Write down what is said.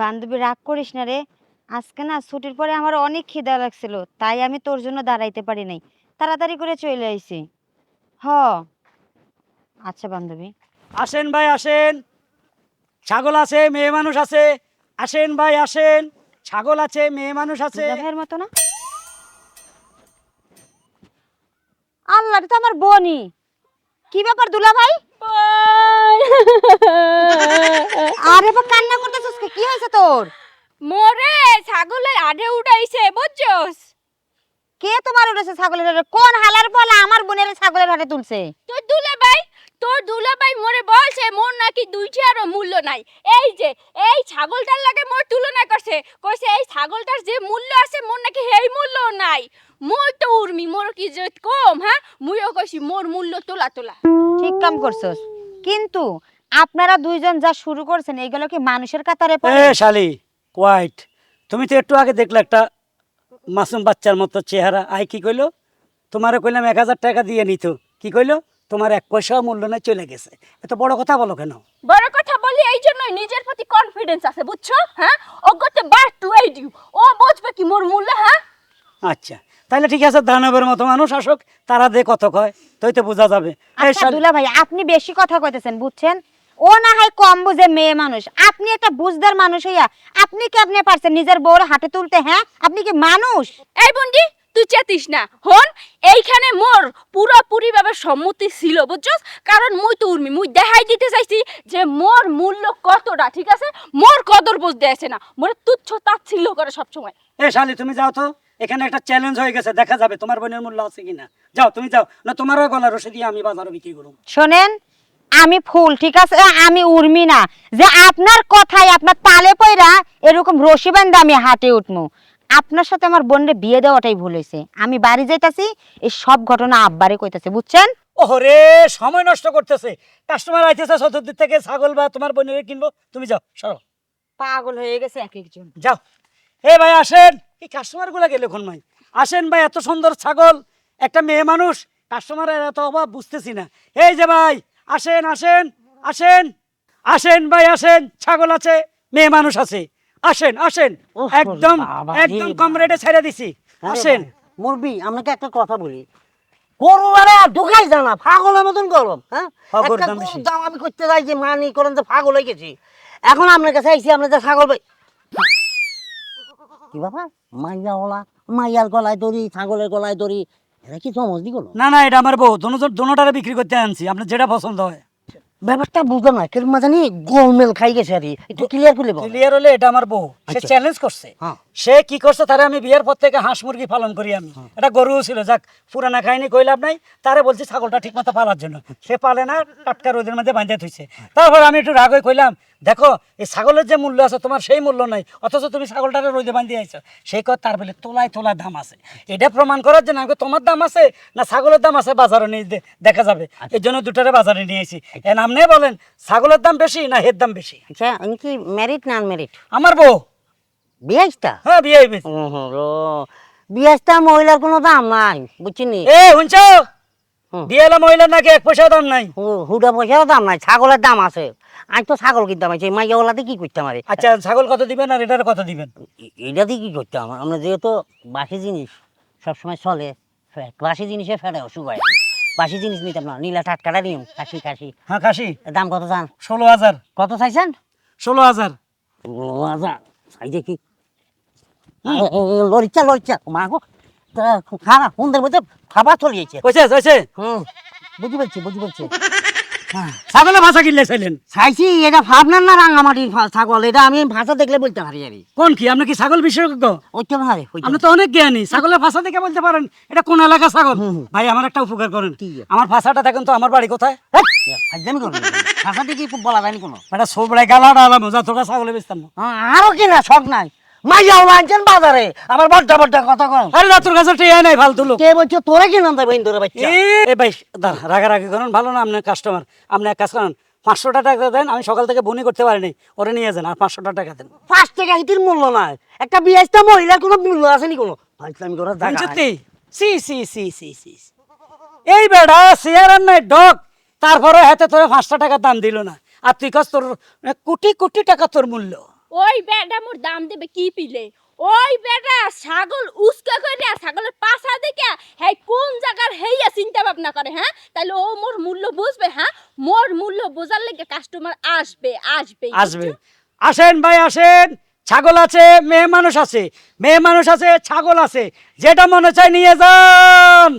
বান্ধবী রাগ করিস না রে। আজকে না ছুটির পরে আমার অনেক খিদা লাগছিল তাই আমি তোর জন্য দাঁড়াইতে পারি নাই। তাড়াতাড়ি করে চলে আইছি। হ। আচ্ছা বান্ধবী। আসেন ভাই আসেন। ছাগল আছে মেয়ে মানুষ আছে। আসেন ভাই আসেন। ছাগল আছে মেয়ে মানুষ আছে। ভাইয়ের মতো না? আল্লাহ তো আমার বোনই কি ব্যাপার দুলা ভাই আরে বা কান্না করতেছিস কে? কি হয়েছে তোর? মোরে ছাগলের আডে উঠাইছে বুঝছস? কে তোমার উঠেছে ছাগলের হাটে? কোন হালার বলা আমার বোনের ছাগলের হাটে তুলছে? তোর দুলাভাই তোর দুলাভাই মোরে বলছে মোর নাকি দুইটারও মূল্য নাই। এই যে এই ছাগলটার লাগে মোর তুলনা করছে। কইছে এই ছাগলটার যে মূল্য আছে মোর নাকি সেই মূল্য নাই। মোর তো উর্মি মোর কি যে কম হ্যাঁ? মুইও কইছি মোর মূল্য তোলা তোলা। ঠিক কাম করছস। কিন্তু আপনারা দুইজন যা শুরু করছেন এইগুলো কি মানুষের কাতারে পড়ে? এ শালি কোয়াইট তুমি তো একটু আগে দেখলে একটা মাসুম বাচ্চার মতো চেহারা। আই কি কইলো? তোমারে কইলাম এক হাজার টাকা দিয়ে নিত। কি কইলো? তোমার এক পয়সাও মূল্য নাই চলে গেছে। এত বড় কথা বলো কেন? বড় কথা বলি এই জন্যই নিজের প্রতি কনফিডেন্স আছে বুঝছ? হ্যাঁ? অগতে বার টু এই দিউ ও বুঝবে কি মোর মূল্য হ্যাঁ? আচ্ছা তাহলে ঠিক আছে দানবের মতো মানুষ আসুক তারা দে কত কয় তুই তো বোঝা যাবে। এই আচ্ছা শালি- দুলা ভাই আপনি বেশি কথা কইতেছেন বুঝছেন? ও না হয় কম বুঝে মেয়ে মানুষ। আপনি একটা বুঝদার মানুষ হইয়া আপনি কি আপনি পারছেন নিজের বউর হাতে তুলতে হ্যাঁ? আপনি কি মানুষ? এই বন্ডি তুই চেতিস না। হন এইখানে মোর পুরোপুরি ভাবে সম্মতি ছিল বুঝছস? কারণ মুই তো উর্মি মুই দেখাই দিতে চাইছি যে মোর মূল্য কতটা ঠিক আছে? মোর কদর বুঝতে আছে না। মোর তুচ্ছ তাচ্ছিল্য করে সবসময়। এ শালি তুমি যাও তো। এখানে একটা চ্যালেঞ্জ হয়ে গেছে দেখা যাবে তোমার বোনের মূল্য আছে কিনা। যাও তুমি যাও। না তোমারও গলা রসে দিয়ে আমি বাজারে বিক্রি করব। শোনেন আমি ফুল ঠিক আছে? আমি উর্মি না। যে আপনার কথায় আপনার তালে পয়রা এরকম রশি বান্ধে আমি হাটে উঠমু। আপনার সাথে আমার বোনরে বিয়ে দেওয়াটাই ভুল হয়েছে। আমি বাড়ি যাইতাছি এই সব ঘটনা আব্বারে কইতাছে বুঝছেন? ওরে সময় নষ্ট করতেছে। কাস্টমার আইতেছে চতুর্দিক থেকে ছাগল বা তোমার বোনের কিনবো। তুমি যাও সরো। পাগল হয়ে গেছে এক একজন। যাও। এ ভাই আসেন। এই কাস্টমারগুলা গেলে কোন ভাই আসেন ভাই এত সুন্দর ছাগল একটা মেয়ে মানুষ। কাস্টমারের এত অভাব বুঝতেছি না। এই যে ভাই আসেন আসেন আসেন। আসেন ভাই আসেন। ছাগল আছে মেয়ে মানুষ আছে। আসেন আসেন। একদম একদম রে কম রেটে ছেড়ে দিছি। আসেন। মুরবি আপনাকে একটা কথা বলি। গরু আরে ঢুকাই জানা পাগলের মতন গরম হ্যাঁ? হ্যাঁ, দাম আমি করতে যাই যে মানি করেন যে পাগল হয়ে গেছি। এখন আপনার কাছে আইসি আপনার যে ছাগল ভাই। কি বাবা মাইয়া ওলা মাইয়ার গলায় দড়ি ছাগলের গলায় দড়ি এটা কি দি গেলো না? না এটা আমার বউ। দুজন দুটারে বিক্রি করতে আনছি। আপনার যেটা পছন্দ হয়। ব্যাপারটা বুঝলাম না কেরম জানি গোলমেল খাই গেছে আর। একটু ক্লিয়ার করলে ক্লিয়ার হলে এটা আমার বউ। সে। চ্যালেঞ্জ করছে। হ্যাঁ। সে কি করছে তারে আমি বিয়ের পর থেকে হাঁস মুরগি পালন করি আমি। এটা গরু ছিল যাক পুরানা খাইনি কই লাভ নাই। তারে বলছি ছাগলটা ঠিক মতো পালার জন্য। সে পালে না টাটকা রোদের মধ্যে বাঁধে থইছে। তারপর আমি একটু রাগ হয়ে কইলাম দেখো এই ছাগলের যে মূল্য আছে তোমার সেই মূল্য নাই। অথচ তুমি ছাগলটারে রোদে বাঁধি আইছো। সেই কথা তার বলে তোলায় তোলায় দাম আছে। এটা প্রমাণ করার জন্য আমি তোমার দাম আছে না ছাগলের দাম আছে বাজারে নিয়ে দেখা যাবে। এই জন্য দুটারে বাজারে নিয়ে এসেছি এ নাম নেই বলেন ছাগলের দাম বেশি না হের দাম বেশি? আচ্ছা আমি কি ম্যারিড না আনম্যারিড আমার বউ। বিয়াইসটা হ্যাঁ বিয়ে হইবে বিয়াসটা মহিলার কোনো দাম নাই বুঝছিনি এ শুনছো। বিয়েলা মহিলার নাকি এক পয়সা দাম নাই। হুডা পয়সারও দাম নাই ছাগলের দাম আছে। আমি তো ছাগল কিনতাম আছে মাইয়া ওলাতে কি করতাম আরে? আচ্ছা ছাগল কত দিবেন আর এটার কত দিবেন? এটা দিয়ে কি করতাম? আমরা যেহেতু বাসি জিনিস সবসময় চলে বাসি জিনিসে ফেটে অসুখ হয়। বাসি জিনিস নিতাম না নীলা টাটকাটা নিয়ম কাশি কাশি হ্যাঁ কাশি দাম কত চান? ষোলো হাজার। কত চাইছেন? ষোলো হাজার। ও আচ্ছা চাই দেখি। লরিচা লরিচা মা গো খারাপ সুন্দর মধ্যে খাবার চলিয়েছে কইছে কইছে হুম বুঝি পারছি বুঝি পারছি। হ্যাঁ। ছাগলের ভাষা কিনলে চাইছি এটা ভাবনার না রাঙামাটির ছাগল এটা আমি ভাষা দেখলে বলতে পারি আর। কোন কি? আপনি কি ছাগল বিশেষজ্ঞ? ওইটা পারে আপনি তো অনেক জ্ঞানী। ছাগলের ভাষা দেখে বলতে পারেন। এটা কোন এলাকা ছাগল। ভাই আমার একটা উপকার করেন। কি? আমার ভাষাটা দেখেন তো আমার বাড়ি কোথায়? ফাজলামি করবেন ভাষা দেখি খুব বলা যায়নি কোনো? এটা সোবড়ায় গালাটা আলাম যা তোরা ছাগলে বেচতাম হ্যাঁ, আরও কি না শখ নাই। মাইয়াও আনছেন বাজারে। আমার বড্ডা বড্ডা কথা কম আরে না তোর কাছে টিয়া নাই ফালতু লোক। কে বলছো তোরা কি নাম দেবেন তোরা বাচ্চা? এ ভাই দাঁড়া, রাগারাগি করেন ভালো না আপনার কাস্টমার আপনি এক কাজ করেন পাঁচশো টাকা দেন আমি সকাল থেকে বনি করতে পারিনি ওরে নিয়ে যান আর পাঁচশো টাকা দেন। পাঁচ টাকা হিতির মূল্য নাই। একটা বিয়াসটা মহিলার কোনো মূল্য আসেনি কোনো। ফাজলামি করার জায়গা সত্যি সি সি সি সি সি এই বেড়া আর নাই ডগ। তারপরে হাতে তোর পাঁচটা টাকা দাম দিল না। আর তুই কস তোর কোটি কোটি টাকা তোর মূল্য। ওই বেটা মোর দাম দেবে কি পিলে? ওই বেটা ছাগল উস্কা করে ছাগলের পাছা দেখে হ্যাঁ কোন জায়গার হেইয়া চিন্তা ভাবনা করে হ্যাঁ? তাহলে ও মোর মূল্য বুঝবে হ্যাঁ? মোর মূল্য বোঝার লেগে কাস্টমার আসবে আসবে। আসবে আসেন ভাই আসেন। ছাগল আছে মেয়ে মানুষ আছে। মেয়ে মানুষ আছে ছাগল আছে। যেটা মনে চায় নিয়ে যান।